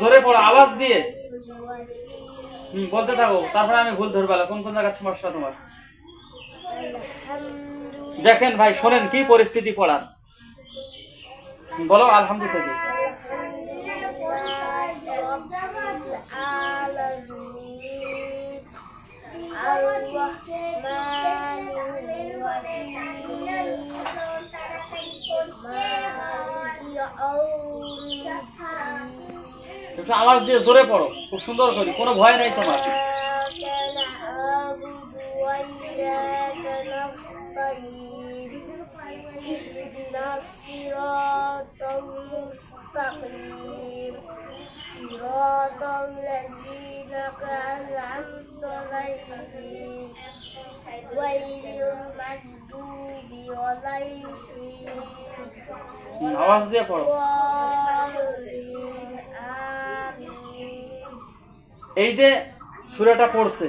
জোরে পড়ো, আওয়াজ দিয়ে। হম, বলতে থাকো, তারপরে আমি ভুল ধরবে কোন কোন জায়গার সমস্যা তোমার? দেখেন ভাই, শোনেন কি পরিস্থিতি পড়ার। বলো, আলহামদুলিল্লাহ। একটু আওয়াজ দিয়ে জোরে পড়ো খুব সুন্দর করি কোনো ভয় নেই তোমার اهدنا الصراط المستقيم صراط الذين أنعمت عليهم غير المغضوب عليهم হুম, আওয়াজ দিয়ে পড়ো এই যে সুরাটা পড়ছে,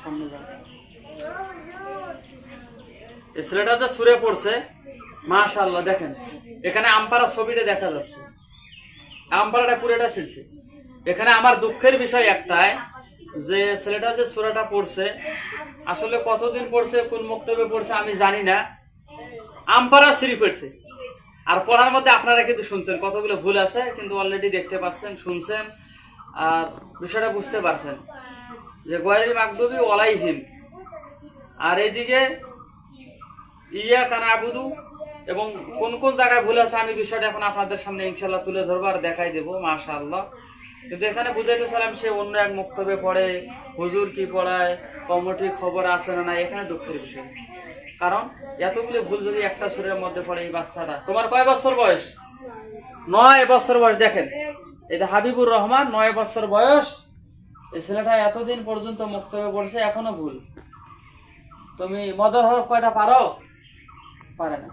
সামনে যাও। এই ছেলেটা যে সুরে পড়ছে, মাশাআল্লাহ, দেখেন। এখানে আমপারা ছবিটা দেখা যাচ্ছে। আমপারাটা পুরোটা ছিড়ছে। এখানে আমার দুঃখের বিষয় একটাই, যে ছেলেটা যে সুরাটা পড়ছে, আসলে কতদিন পড়ছে, কোন মক্তবে পড়ছে, আমি জানি না। আমপারা সিঁড়ি পড়ছে। আর পড়ার মধ্যে আপনারা কিন্তু শুনছেন, কতগুলো ভুল আছে, কিন্তু অলরেডি দেখতে পাচ্ছেন, শুনছেন। আর বিষয়টা বুঝতে পারছেন যে গয়ের মাকদুবি ওলাইহিম আর এইদিকে ইয়া কানা আবুদু এবং কোন কোন জায়গায় ভুল আছে আমি বিষয়টা এখন আপনাদের সামনে ইনশাল্লাহ তুলে ধরবো আর দেখাই দেবো, মাশাআল্লাহ। কিন্তু এখানে বুঝাইতে চাইলাম সে অন্য এক মুক্তবে পড়ে, হুজুর কি পড়ায় কমিটি খবর আছে না না এখানে দুঃখের বিষয়। কারণ এতগুলো ভুল যদি একটা শরীরের মধ্যে পড়ে এই বাচ্চাটা, তোমার কয় বছর বয়স? নয় বছর বয়স, দেখেন। এটা হাবিবুর রহমান, নয় বছর বয়স। এই ছেলেটা এতদিন পর্যন্ত মুক্তবে পড়ছে এখনও ভুল। তুমি মদর হরফ কয়টা পারো? পারে না।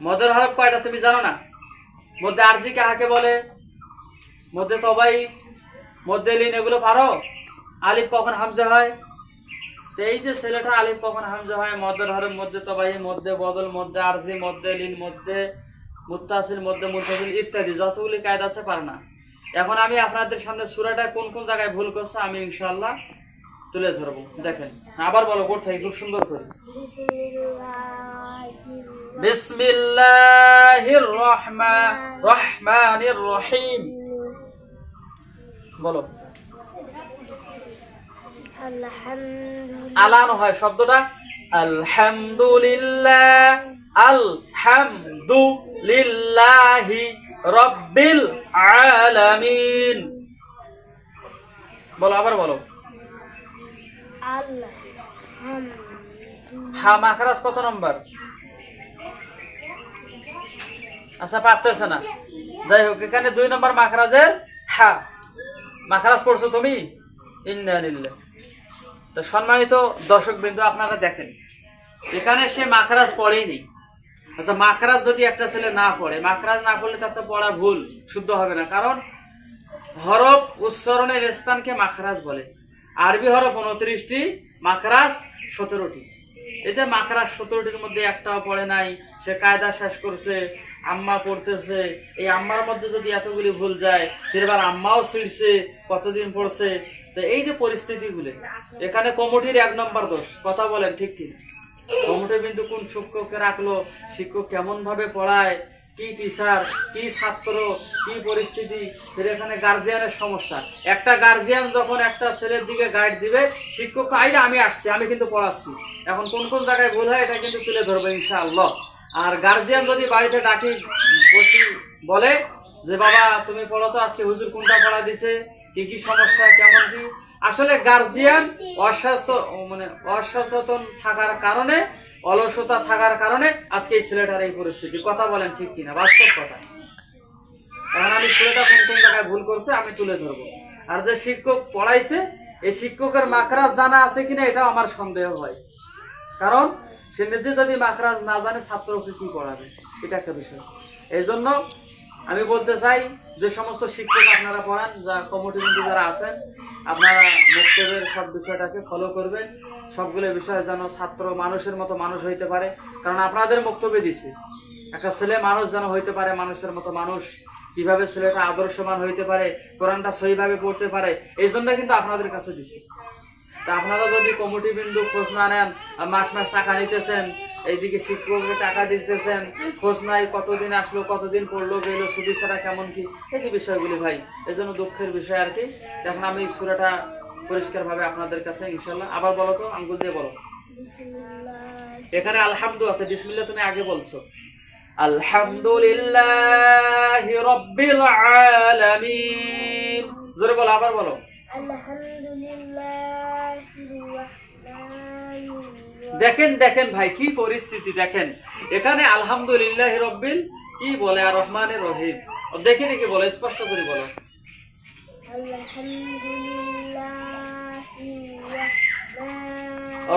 মদর হরফ কয়টা তুমি জানো না? মধ্যে আরজি কাহাকে বলে? মধ্যে তবাই? মধ্যে লিন, এগুলো পারো? আলিফ কখন হামজা হয়? তো এই যে ছেলেটা আলিফ কখন হামজা হয়? মদ্দর হরফ, মধ্যে তবাই, মধ্যে বদল, মধ্যে আরজি, মধ্যে লিন, মধ্যে মুতাসিল মধ্যে মুতাসিল ইত্যাদি, যতগুলি কায়দা আছে পারে না। এখন আমি আপনাদের সামনে সুরাটা কোন কোন জায়গায় ভুল করছে আমি ইনশাল্লাহ তুলে ধরবো। দেখেন, আবার বলো কোথায় খুব সুন্দর করে। বিসমিল্লাহির রহমান রহমানির রহিম বলো। আলান হয় শব্দটা? আলহামদুলিল্লাহ। আলহামদুলিল্লাহি রব্বিল আলামিন। বলো আবার বলো। হা আখরাজ কত নম্বর? আচ্ছা পারতেছে না। যাই হোক এখানে দুই নম্বর মাখরাজের হা। মাখরাজ পড়ছো তুমি? ইন্দানিল্লা তো সম্মানিত দর্শক বিন্দু আপনারা দেখেন। এখানে সে মাখরাজ পড়েনি আচ্ছা মাখরাজ যদি একটা ছেলে না পড়ে, মাখরাজ না পড়লে তার তো পড়া ভুল, শুদ্ধ হবে না। কারণ হরফ উচ্চারণের স্থানকে মাখরাজ বলে। আরবি হরফ উনত্রিশটি, মাখরাজ সতেরোটি। এই যে মাখরাজ সতেরোটির মধ্যে একটাও পড়ে নাই, সে কায়দা শেষ করছে, আম্মা পড়তেছে, এই আম্মার মধ্যে যদি এতগুলি ভুল যায় ফিরবার আম্মাও ছিঁড়ছে, কতদিন পড়ছে? তো এই যে পরিস্থিতিগুলো, এখানে কমিটির এক নম্বর দোষ, কথা বলেন ঠিক কিনা? কমিটি বিন্দু কোন শিক্ষককে রাখল? শিক্ষক কেমন ভাবে পড়ায়? কি টিচার কি ছাত্র, কি পরিস্থিতি? ফের এখানে গার্জিয়ানের সমস্যা। একটা গার্জিয়ান যখন একটা ছেলের দিকে গাইড দিবে, শিক্ষক আইলে আমি আসছি, আমি কিন্তু পড়াচ্ছি। এখন কোন কোন জায়গায় ভুল হয়, এটা কিন্তু তুলে ধরবে ইনশাআল্লাহ। আর গার্জিয়ান যদি বাড়িতে ডাকি, বসি বলে যে, বাবা, তুমি পড়ো তো আজকে হুজুর কোনটা পড়া দিছে? কি কি সমস্যা, কেমন কি? আসলে গার্জিয়ান অস্বাস্থ্য মানে অসচেতন থাকার কারণে, অলসতা থাকার কারণে আজকে এই ছেলেটার এই পরিস্থিতি। কথা বলেন ঠিক কিনা? বাস্তব কথা। এখন আমি ছেলেটা কোন কোন জায়গায় ভুল করছে আমি তুলে ধরবো। আর যে শিক্ষক পড়াইছে, এই শিক্ষকের মাখরাজ জানা আছে কিনা এটাও আমার সন্দেহ হয়। কারণ সে নিজে যদি মাখরাজ না জানে, ছাত্রকে কি পড়াবে? এটা একটা বিষয়। এই জন্য আমি বলতে চাই যে সমস্ত শিক্ষক আপনারা পড়ান, যা কমিটি যারা আছেন, আপনারা মুক্তদের সব বিষয়টাকে ফলো করবেন। সবগুলো বিষয় যেন ছাত্র মানুষের মতো মানুষ হইতে পারে। কারণ আপনাদের বক্তব্য দিছি, একটা ছেলে মানুষ যেন হইতে পারে, মানুষের মতো মানুষ। কীভাবে ছেলেটা আদর্শমান হইতে পারে, কোরআনটা সহিভাবে পড়তে পারে, এই জন্য কিন্তু আপনাদের কাছে দিছি। তা আপনারা যদি কমিটি বিন্দু খোঁজ না নেন, মাস মাস টাকা নিতেছেন এইদিকে শিক্ষককে টাকা দিতেছেন। খোঁজ নাই কতদিন আসলো কতদিন পড়ল গেলো সুদি ছাড়া কেমন কি? এই যে বিষয়গুলি ভাই এই জন্য দুঃখের বিষয় আর কি। এখন আমি সুরাটা পরিষ্কারভাবে আপনাদের কাছে ইনশাল্লাহ আবার বলো তো আঙ্গুল দিয়ে বলো। এখানে আলহামদু আছে বিসমিল্লাহ তুমি আগে বলছো। আলহামদুলিল্লাহ রব্বিল আলামিন। জোরে বলো আবার বলো। আলহামদুলিল্লাহ। দেখেন দেখেন ভাই কি পরিস্থিতি দেখেন। এখানে আলহামদুলিল্লাহ রব্বিল কি বলে আর রহমানের রহিম। দেখে দেখে বলে স্পষ্ট করে বলো।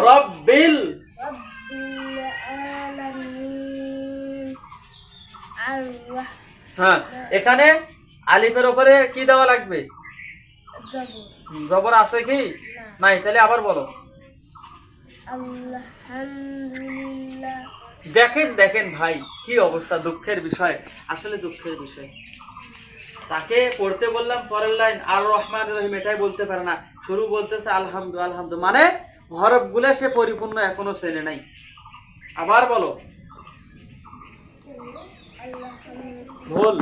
রব্বিল। হ্যাঁ এখানে আলিফের উপরে কি দেওয়া লাগবে? জবর। আছে কি? নাই তাহলে আবার বলো। দেখেন দেখেন ভাই কি অবস্থা দুঃখের বিষয় আসলে দুঃখের বিষয়। তাকে পড়তে বললাম পরের লাইন আর রহমান রহিম এটাই বলতে পারে না। শুরু বলতেছে আলহামদু আলহামদু মানে হরফ গুলে সে পরিপূর্ণ এখনও চেনে নাই। আবার বলো। ভুল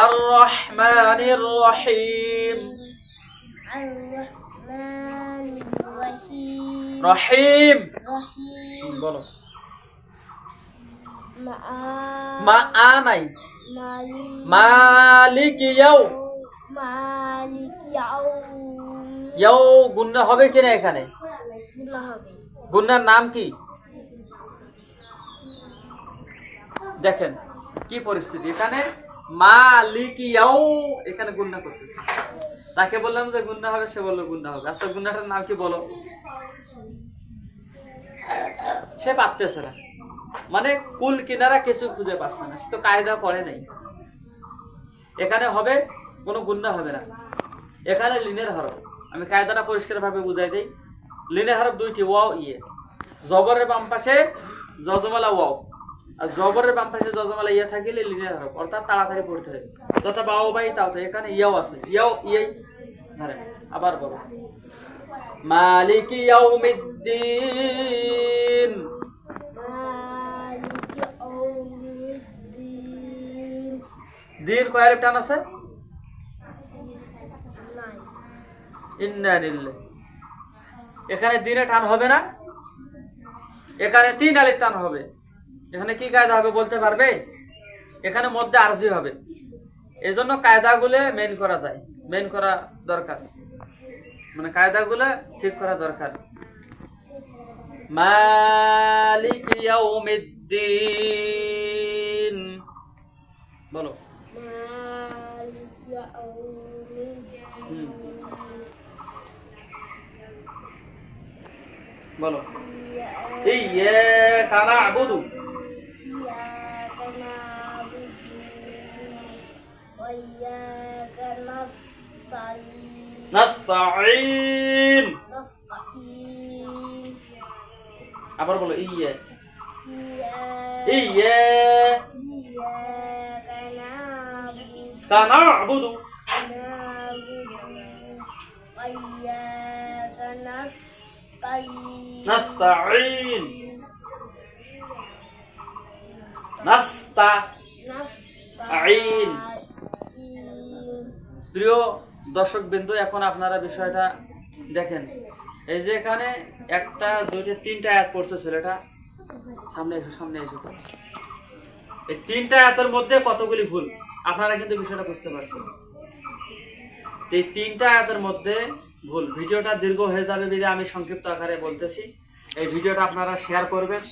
আর রহমানির রহিম। আর রহিম। বলো। মা আ নাই। মালিক ইয়াও মালিক ইয়াও গুন্না হবে কিনা এখানে? গুনাহ হবে। গুন্নার নাম কি? দেখেন কি পরিস্থিতি? এখানে মালিক ইয়াও এখানে গুন্না করতেছে। তাকে বললাম যে গুন্না হবে সে বলল গুন্না হবে। আচ্ছা গুন্নাটার নাম কি বলো? সে পারতেছে না। মানে কুল কিনারা কিছু খুঁজে পাচ্ছে না, সে তো কায়দা করে নাই। এখানে হবে, কোনো গুন্না হবে না। এখানে লিনের হরফ। আমি কায়দাটা পরিষ্কারভাবে বুঝাই দিই। লিনের হরফ দুইটি, ওয়াও ইয়ে। জবরের বাম পাশে জজমালা, ওয়াও। আর জবরের বাম পাশে জজমালা ইয়ে থাকিলে লিনের হরফ। অর্থাৎ তাড়াতাড়ি পড়তে হবে যথা বাও, বাই, তাও এখানে ইয়াও আছে। ইয়াও, ইয়েই ধরে। আবার বলো। মালিক ইয়াউমিদ্দিন। দিন কয়ের টান আছে? এখানে দিনে টান হবে না? এখানে তিন আলিফ টান হবে। এখানে কি কায়দা হবে বলতে পারবে? এখানে মধ্যে আরজি হবে। এজন্য কায়দাগুলো মেন করা যায়। মেন করা দরকার। মানে কায়দাগুলো ঠিক করা দরকার। মালিক ইয়াউমিদ্দিন। বলো। বলো। ইয়াকা না'বুদু। ইয়াকা না'বুদু ওয়া নাস্তাঈন نستعين আবার বলো ইয়ে إياك ইয়ে إياك نعبد কানাবুদু نعبد وإياك نستعين নাস্তাঈন নাস্তা نستعين প্রিয় দর্শক বিন্দু এখন আপনারা বিষয়টা দেখেন। এই যে এখানে একটা, দুইটা, তিনটা আয়াত পড়ছে ছেলেটা। সামনে এসো সামনে এসো তো। এই তিনটা আয়াতের মধ্যে কতগুলি ভুল? আপনারা কিন্তু বিষয়টা বুঝতে পারছেন। এই তিনটা আয়াতের মধ্যে ভুল। ভিডিওটা দীর্ঘ হয়ে যাবে বিধে আমি সংক্ষিপ্ত আকারে বলতেছি। এই ভিডিওটা আপনারা শেয়ার করবেন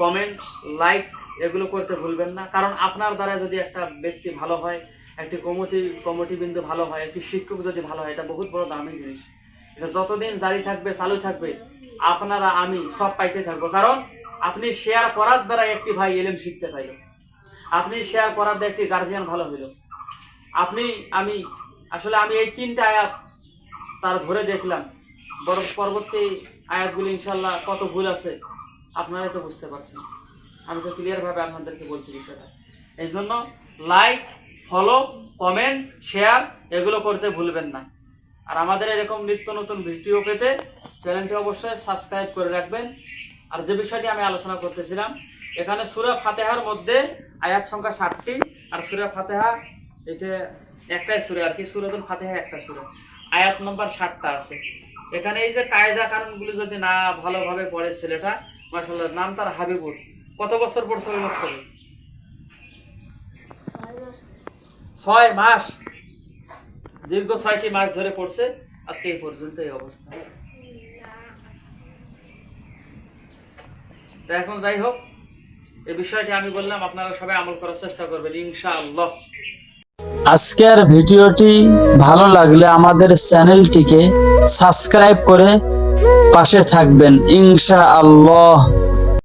কমেন্ট লাইক এগুলো করতে ভুলবেন না। কারণ আপনার দ্বারা যদি একটা ব্যক্তি ভালো হয় একটি কমিটি কমিটি বিন্দু ভালো হয়, একটি শিক্ষক যদি ভালো হয়, এটা বহুত বড় দামি জিনিস। এটা যতদিন জারি থাকবে, চালু থাকবে, আপনারা, আমি সব পাইতে থাকব। কারণ আপনি শেয়ার করার দ্বারা একটি ভাই এলেম শিখতে পাইল। আপনি শেয়ার করার দ্বারা একটি গার্জিয়ান ভালো হইল। আপনি, আমি, আসলে আমি এই তিনটা আয়াত তার ধরে দেখলাম। বরং পরবর্তী আয়াতগুলি ইনশাল্লাহ কত ভুল আছে, আপনারাই তো বুঝতে পারছেন। আমি তো ক্লিয়ারভাবে আপনাদেরকে বলছি বিষয়টা। এই জন্য লাইক ফলো কমেন্ট শেয়ার এগুলো করতে ভুলবেন না। আর আমাদের এরকম নিত্য নতুন ভিডিও পেতে চ্যানেলটি অবশ্যই সাবস্ক্রাইব করে রাখবেন। আর যে বিষয়টি আমি আলোচনা করতেছিলাম, এখানে সুরা ফাতেহার মধ্যে আয়াত সংখ্যা ষাটটি, আর সুরা ফাতেহা এটা একটাই সুরে আর কি, সুরাতুল ফাতেহা একটা সুরে। আয়াত নম্বর ষাটটা আছে। এখানে এই যে কায়দা কানুনগুলি যদি না ভালোভাবে পড়ে ছেলেটা মাসাল্লাহ নাম তার হাবিবুর। কত বছর ওই লোক করে? ছয় মাস, দীর্ঘ ছয়টি মাস ধরে পড়ছে, আজকে এই পর্যন্ত এই অবস্থা। তা এখন যাই হোক এই বিষয়টি আমি বললাম, আপনারা সবাই আমল করার চেষ্টা করবেন, ইনশাআল্লাহ। আজকের ভিডিওটি ভালো লাগলে আমাদের চ্যানেলটিকে সাবস্ক্রাইব করে পাশে থাকবেন ইনশা আল্লাহ